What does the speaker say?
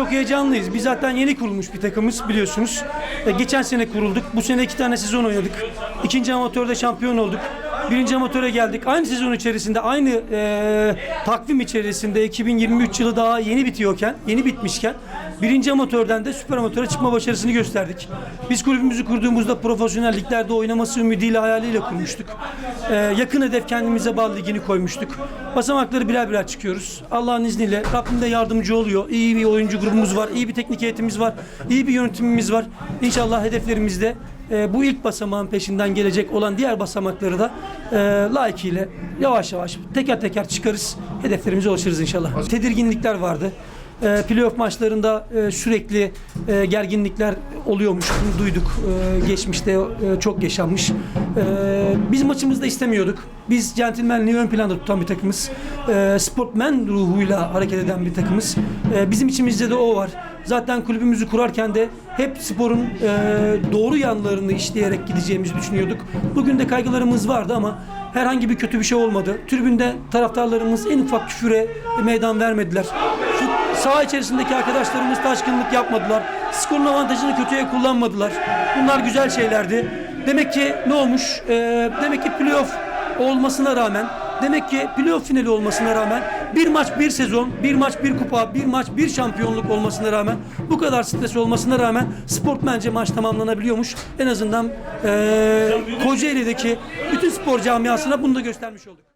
çok heyecanlıyız. Biz zaten yeni kurulmuş bir takımız biliyorsunuz. E, geçen sene kurulduk. Bu sene iki tane sezon oynadık. İkinci amatörde şampiyon olduk. Birinci amatöre geldik. Aynı sezon içerisinde, aynı e, takvim içerisinde 2023 yılı daha yeni bitiyorken, yeni bitmişken birinci amatörden de süper amatöre çıkma başarısını gösterdik. Biz kulübümüzü kurduğumuzda profesyonel liglerde oynaması ümidiyle, hayaliyle kurmuştuk. E, yakın hedef kendimize bağlı ligini koymuştuk. Basamakları birer birer çıkıyoruz. Allah'ın izniyle Rabbim de yardımcı oluyor. İyi bir oyuncu grubumuz var, iyi bir teknik heyetimiz var, iyi bir yönetimimiz var. İnşallah hedeflerimizde e, bu ilk basamağın peşinden gelecek olan diğer basamakları da e, layıkıyla yavaş yavaş teker teker çıkarız. Hedeflerimize ulaşırız inşallah. Tedirginlikler vardı. E, playoff maçlarında e, sürekli e, gerginlikler oluyormuş. Bunu duyduk. E, geçmişte e, çok yaşanmış. E, biz maçımızda istemiyorduk. Biz centilmenliği ön planda tutan bir takımız. E, sportmen ruhuyla hareket eden bir takımız. E, bizim içimizde de o var. Zaten kulübümüzü kurarken de hep sporun e, doğru yanlarını işleyerek gideceğimizi düşünüyorduk. Bugün de kaygılarımız vardı ama herhangi bir kötü bir şey olmadı. Tribünde taraftarlarımız en ufak küfüre meydan vermediler. Fut- Saha içerisindeki arkadaşlarımız taşkınlık yapmadılar. Skorun avantajını kötüye kullanmadılar. Bunlar güzel şeylerdi. Demek ki ne olmuş? E, demek ki playoff olmasına rağmen Demek ki playoff finali olmasına rağmen bir maç bir sezon, bir maç bir kupa, bir maç bir şampiyonluk olmasına rağmen bu kadar stres olmasına rağmen sport bence maç tamamlanabiliyormuş. En azından ee, Kocaeli'deki bütün spor camiasına bunu da göstermiş olduk.